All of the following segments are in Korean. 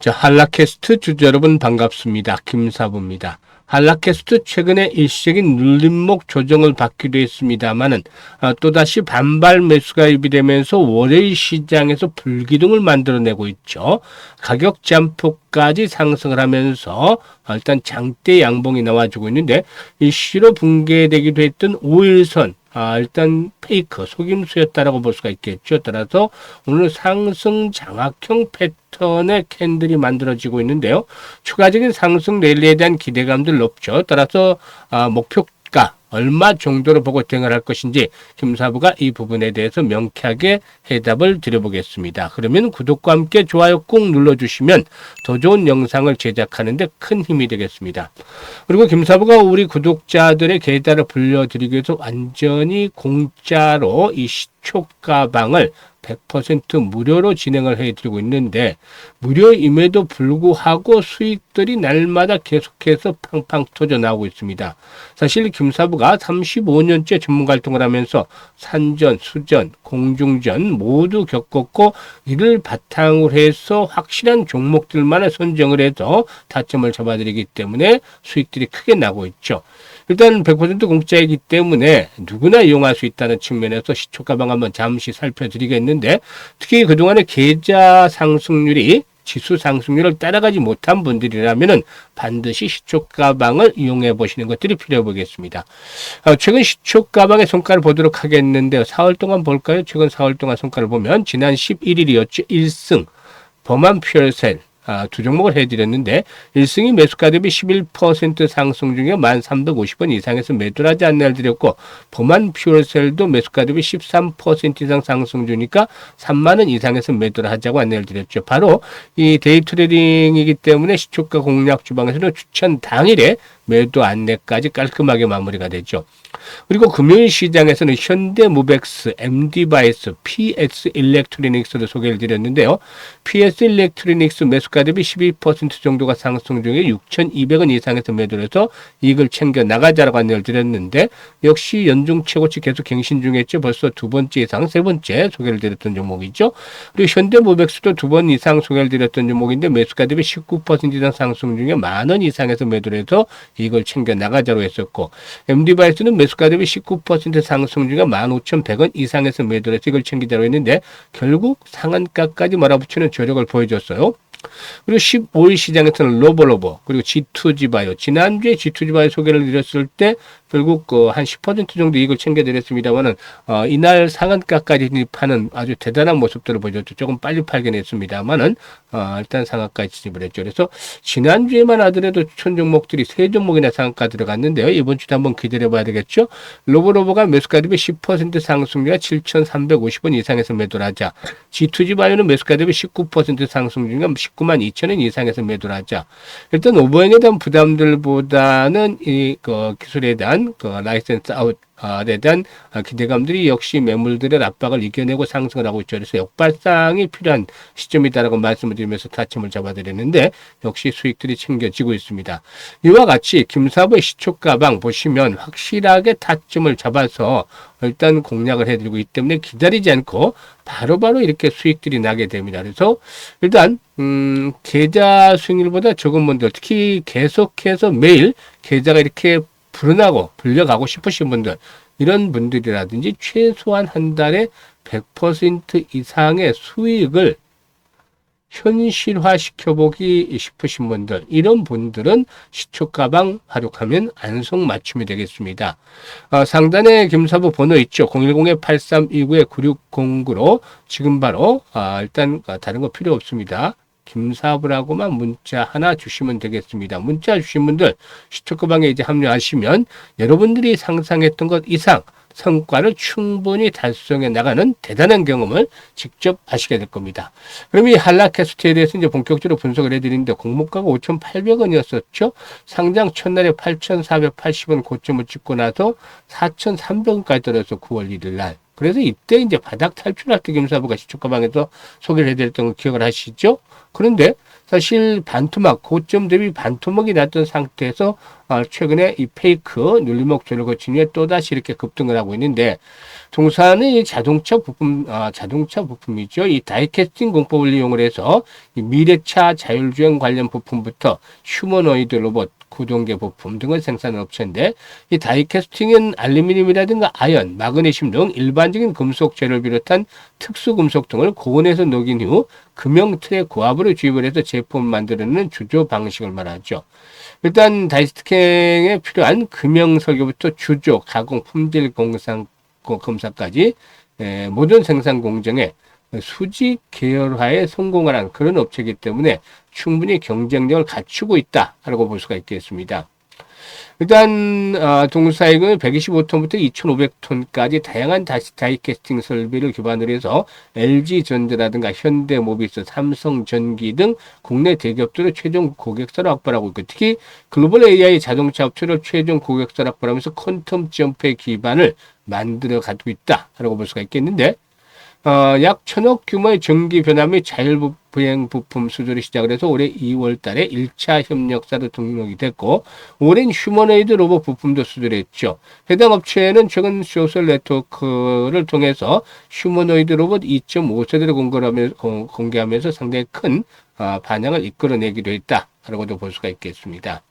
자, 한라캐스트 주주 여러분 반갑습니다. 김사부입니다. 한라캐스트 최근에 일시적인 눌림목 조정을 받기도 했습니다만은 아, 또다시 반발 매수가 유비되면서 월요일 시장에서 불기둥을 만들어내고 있죠. 가격 잠폭까지 상승을 하면서 아, 일단 장대 양봉이 나와주고 있는데 일시로 붕괴되기도 했던 5일선 아, 일단 페이크, 속임수였다라고 볼 수가 있겠죠. 따라서 오늘 상승 장악형 패턴의 캔들이 만들어지고 있는데요. 추가적인 상승 랠리에 대한 기대감들 높죠. 따라서 아, 목표가 얼마 정도로 보고 대응을 할 것인지 김사부가 이 부분에 대해서 명쾌하게 해답을 드려보겠습니다. 그러면 구독과 함께 좋아요 꾹 눌러주시면 더 좋은 영상을 제작하는데 큰 힘이 되겠습니다. 그리고 김사부가 우리 구독자들의 계좌를 불려드리기 위해서 완전히 공짜로 이 시초 가방을 100% 무료로 진행을 해드리고 있는데 무료임에도 불구하고 수익들이 날마다 계속해서 팡팡 터져 나오고 있습니다. 사실 김사부가 35년째 전문가 활동을 하면서 산전, 수전, 공중전 모두 겪었고 이를 바탕으로 해서 확실한 종목들만을 선정을 해서 타점을 잡아드리기 때문에 수익들이 크게 나고 있죠. 일단 100% 공짜이기 때문에 누구나 이용할 수 있다는 측면에서 시초 가방 한번 잠시 살펴드리겠는데 특히 그동안의 계좌 상승률이 지수 상승률을 따라가지 못한 분들이라면은 반드시 시초 가방을 이용해 보시는 것들이 필요해 보겠습니다. 어, 최근 시초 가방의 성과를 보도록 하겠는데요. 4월 동안 볼까요? 최근 4월 동안 성과를 보면 지난 11일이었죠. 1승 범한 퓨얼셀 아, 두 종목을 해드렸는데 1승이 매수가 대비 11% 상승 중에 1,350원 이상에서 매도를 하지 않는 날 드렸고 범한 퓨얼셀도 매수가 대비 13% 이상 상승 중이니까 3만 원 이상에서 매도를 하자고 안내를 드렸죠. 바로 이 데이 트레이딩이기 때문에 시초가 공략 주방에서는 추천 당일에 매도 안내까지 깔끔하게 마무리가 되죠. 그리고 금요일 시장에서는 현대무벡스, MD바이스, PS 일렉트로닉스를 소개를 드렸는데요. PS 일렉트로닉스 매수가 대비 12% 정도가 상승 중에 6,200원 이상에서 매도를 해서 이익을 챙겨 나가자라고 안내를 드렸는데 역시 연중 최고치 계속 갱신 중이었죠. 벌써 두 번째 이상, 세 번째 소개를 드렸던 종목이죠. 그리고 현대무벡스도 두 번 이상 소개를 드렸던 종목인데 매수가 대비 19% 이상 상승 중에 만 원 이상에서 매도를 해서 이익을 챙겨 나가자로 했었고 MD바이스는 매수가 대비 19% 상승 중에 15,100원 이상에서 매도를 해서 이걸 챙기자로 했는데 결국 상한가까지 몰아붙이는 저력을 보여줬어요. 그리고 15일 시장에서는 로버로버 그리고 G2G바이오 지난주에 G2G바이오 소개를 드렸을 때 결국 그 한 10% 정도 이익을 챙겨드렸습니다만은 어, 이날 상한가까지 진입하는 아주 대단한 모습들을 보여줬죠. 조금 빨리 팔긴 했습니다만은 어, 일단 상한가에 진입을 했죠. 그래서 지난주에만 하더라도 추천 종목들이 세 종목이나 상한가 들어갔는데요. 이번 주도 한번 기다려봐야 되겠죠. 로버로버가 매수가 대비 10% 상승률 7,350원 이상에서 매도를 하자. G2G바이오는 매수가 대비 19% 상승 중에 19만 2천 원 이상에서 매도를 하자. 일단 오버행에 대한 부담들보다는 이 그 기술에 대한 그 라이센스 아웃 에 대한 기대감들이 역시 매물들의 압박을 이겨내고 상승을 하고 있죠. 그래서 역발상이 필요한 시점이다라고 말씀을 드리면서 타점을 잡아드리는데 역시 수익들이 챙겨지고 있습니다. 이와 같이 김사부의 시초가방 보시면 확실하게 타점을 잡아서 일단 공략을 해드리고 있기 때문에 기다리지 않고 바로바로 바로 이렇게 수익들이 나게 됩니다. 그래서 일단 음, 계좌 수익률보다 적은 분들 특히 계속해서 매일 계좌가 이렇게 불어나고 불려가고 싶으신 분들 이런 분들이라든지 최소한 한 달에 100% 이상의 수익을 현실화 시켜보기 싶으신 분들, 이런 분들은 시초가방 활용하면 안성맞춤이 되겠습니다. 어, 상단에 김사부 번호 있죠. 010-8329-9609로 지금 바로, 아, 일단 다른 거 필요 없습니다. 김사부라고만 문자 하나 주시면 되겠습니다. 문자 주신 분들 시초크방에 이제 합류하시면 여러분들이 상상했던 것 이상 성과를 충분히 달성해 나가는 대단한 경험을 직접 하시게 될 겁니다. 그럼 이 한라캐스트에 대해서 이제 본격적으로 분석을 해드리는데 공모가가 5,800원이었었죠. 상장 첫날에 8,480원 고점을 찍고 나서 4,300원까지 떨어서 9월 1일 날. 그래서 이때 이제 바닥 탈출할 때 김사부가 시초가방에서 소개를 해드렸던 걸 기억을 하시죠? 그런데 사실 반토막 고점 대비 반토막이 났던 상태에서 어, 최근에 이 페이크 눌림목 조를 거친 후에 또다시 이렇게 급등을 하고 있는데 동사는 이 자동차 부품 아, 자동차 부품이죠. 이 다이캐스팅 공법을 이용을 해서 이 미래차 자율주행 관련 부품부터 휴머노이드 로봇 구동계 부품 등을 생산하는 업체인데 이 다이캐스팅은 알루미늄이라든가 아연, 마그네슘 등 일반적인 금속 재를 비롯한 특수 금속 등을 고온에서 녹인 후 금형 틀에 고압으로 주입을 해서 제품을 만드는 주조 방식을 말하죠. 일단 다이캐스팅에 필요한 금형 설계부터 주조, 가공, 품질 공상 검사까지 에, 모든 생산 공정에 수직 계열화에 성공을 한 그런 업체이기 때문에 충분히 경쟁력을 갖추고 있다라고 볼 수가 있겠습니다. 일단 어, 동사익은 125톤부터 2,500톤까지 다양한 다이캐스팅 설비를 기반으로 해서 LG전자라든가 현대모비스, 삼성전기 등 국내 대기업들의 최종 고객사를 확보하고 있고 특히 글로벌 AI 자동차 업체를 최종 고객사를 확보하면서 퀀텀 점프의 기반을 만들어 가지고 있다라고 볼 수가 있겠는데 어, 약 천억 규모의 전기 및 자율부행 부품 수주를 시작을 해서 올해 2월 달에 1차 협력사로 등록이 됐고, 올해는 휴머노이드 로봇 부품도 수주를 했죠. 해당 업체는 최근 소셜 네트워크를 통해서 휴머노이드 로봇 2.5세대를 공개하면서, 공개하면서 상당히 큰 어, 반향을 이끌어내기도 했다라고도 볼 수가 있겠습니다.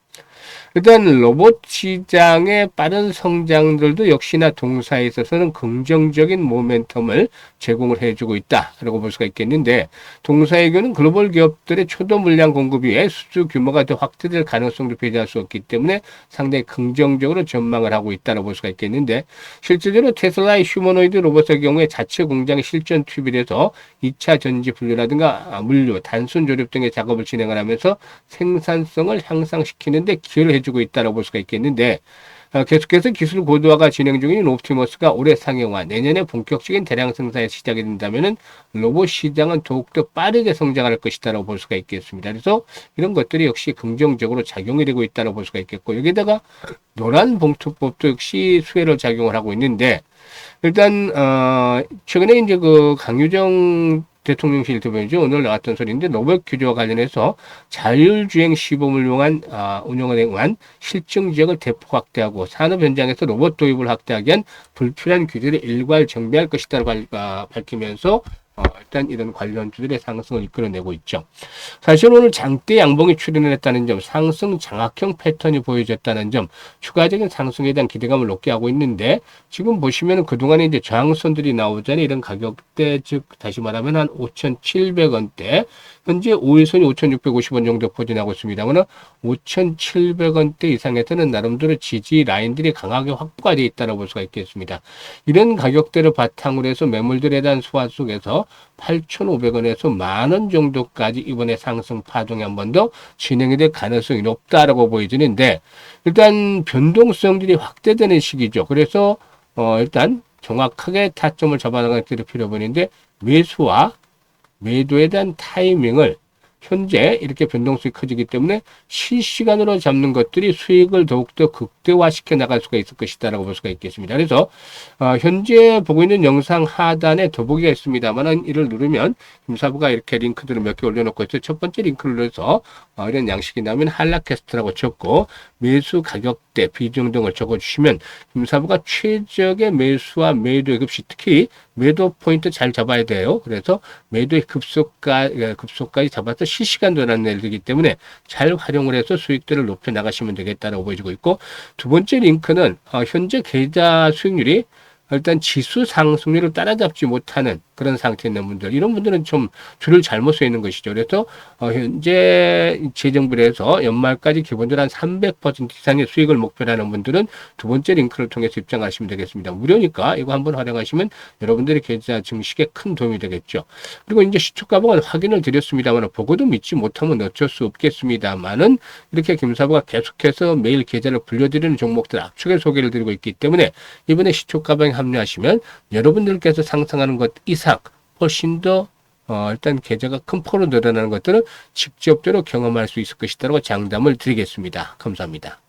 일단 로봇 시장의 빠른 성장들도 역시나 동사에 있어서는 긍정적인 모멘텀을 제공을 해주고 있다라고 볼 수가 있겠는데 동사에게는 글로벌 기업들의 초도 물량 공급 위에 수주 규모가 더 확대될 가능성도 배제할 수 없기 때문에 상당히 긍정적으로 전망을 하고 있다고 볼 수가 있겠는데 실질적으로 테슬라의 휴머노이드 로봇의 경우에 자체 공장에 실전 투입을 해서 2차 전지 분류라든가 물류, 단순 조립 등의 작업을 진행을 하면서 생산성을 향상시키는 데 기여를 해주고 있다고 볼 수가 있겠는데 어, 계속해서 기술 고도화가 진행 중인 옵티머스가 올해 상용화, 내년에 본격적인 대량 생산이 시작이 된다면 로봇 시장은 더욱더 빠르게 성장할 것이다라고 볼 수가 있겠습니다. 그래서 이런 것들이 역시 긍정적으로 작용이 되고 있다고 볼 수가 있겠고 여기다가 노란 봉투법도 역시 수혜를 작용을 하고 있는데 일단 어 최근에 이제 그 강유정 대통령실 대변이죠. 오늘 나왔던 소리인데 노벨 규제와 관련해서 자율주행 시범을 이용한 아, 운영을 행한 실증 지역을 대폭 확대하고 산업 현장에서 로봇 도입을 확대하기 위한 불필요한 규제를 일괄 정비할 것이다라고 아, 밝히면서 어, 일단 이런 관련주들의 상승을 이끌어내고 있죠. 사실 오늘 장대 양봉이 출현을 했다는 점, 상승 장악형 패턴이 보여졌다는 점, 추가적인 상승에 대한 기대감을 높게 하고 있는데 지금 보시면 그동안에 이제 저항선들이 나오잖아요. 이런 가격대 즉 다시 말하면 한 5,700원대 현재 5일선이 5,650원 정도 포진하고 있습니다만 5,700원대 이상에서는 나름대로 지지 라인들이 강하게 확보가 되어 있다고 볼 수가 있겠습니다. 이런 가격대를 바탕으로 해서 매물들에 대한 소화 속에서 8,500원에서 만 원 정도까지 이번에 상승 파동이 한 번 더 진행이 될 가능성이 높다라고 보여지는데 일단 변동성들이 확대되는 시기죠. 그래서 어 일단 정확하게 타점을 잡아나가는 필요버는데 매수와 매도에 대한 타이밍을 현재 이렇게 변동성이 커지기 때문에 실시간으로 잡는 것들이 수익을 더욱더 극대화시켜 나갈 수가 있을 것이다라고 볼 수가 있겠습니다. 그래서 어, 현재 보고 있는 영상 하단에 더보기가 있습니다만은 이를 누르면 김사부가 이렇게 링크들을 몇 개 올려놓고 있어요. 첫 번째 링크를 눌러서 어, 이런 양식이 나오면 한라캐스트라고 적고 매수 가격대 비중 등을 적어주시면 김사부가 최적의 매수와 매도의 급시 특히 매도 포인트 잘 잡아야 돼요. 그래서 매도의 급속가 예, 급속까지 잡아서 실시간 전환 내리기 때문에 잘 활용을 해서 수익들을 높여 나가시면 되겠다라고 보여지고 있고 두 번째 링크는 어, 현재 계좌 수익률이 일단 지수 상승률을 따라잡지 못하는 그런 상태에 있는 분들 이런 분들은 좀 줄을 잘못 서 있는 것이죠. 그래서 어, 현재 재정부에서 연말까지 기본적으로 한 300% 이상의 수익을 목표로 하는 분들은 두 번째 링크를 통해서 입장하시면 되겠습니다. 무료니까 이거 한번 활용하시면 여러분들의 계좌 증식에 큰 도움이 되겠죠. 그리고 이제 시초가방은 확인을 드렸습니다만 보고도 믿지 못하면 어쩔 수 없겠습니다만은 이렇게 김사부가 계속해서 매일 계좌를 불려드리는 종목들 압축해 소개를 드리고 있기 때문에 이번에 시초가방에 합류하시면 여러분들께서 상상하는 것 이상 훨씬 더 어, 일단 계좌가 큰 폭으로 늘어나는 것들을 직접적으로 경험할 수 있을 것이다라고 장담을 드리겠습니다. 감사합니다.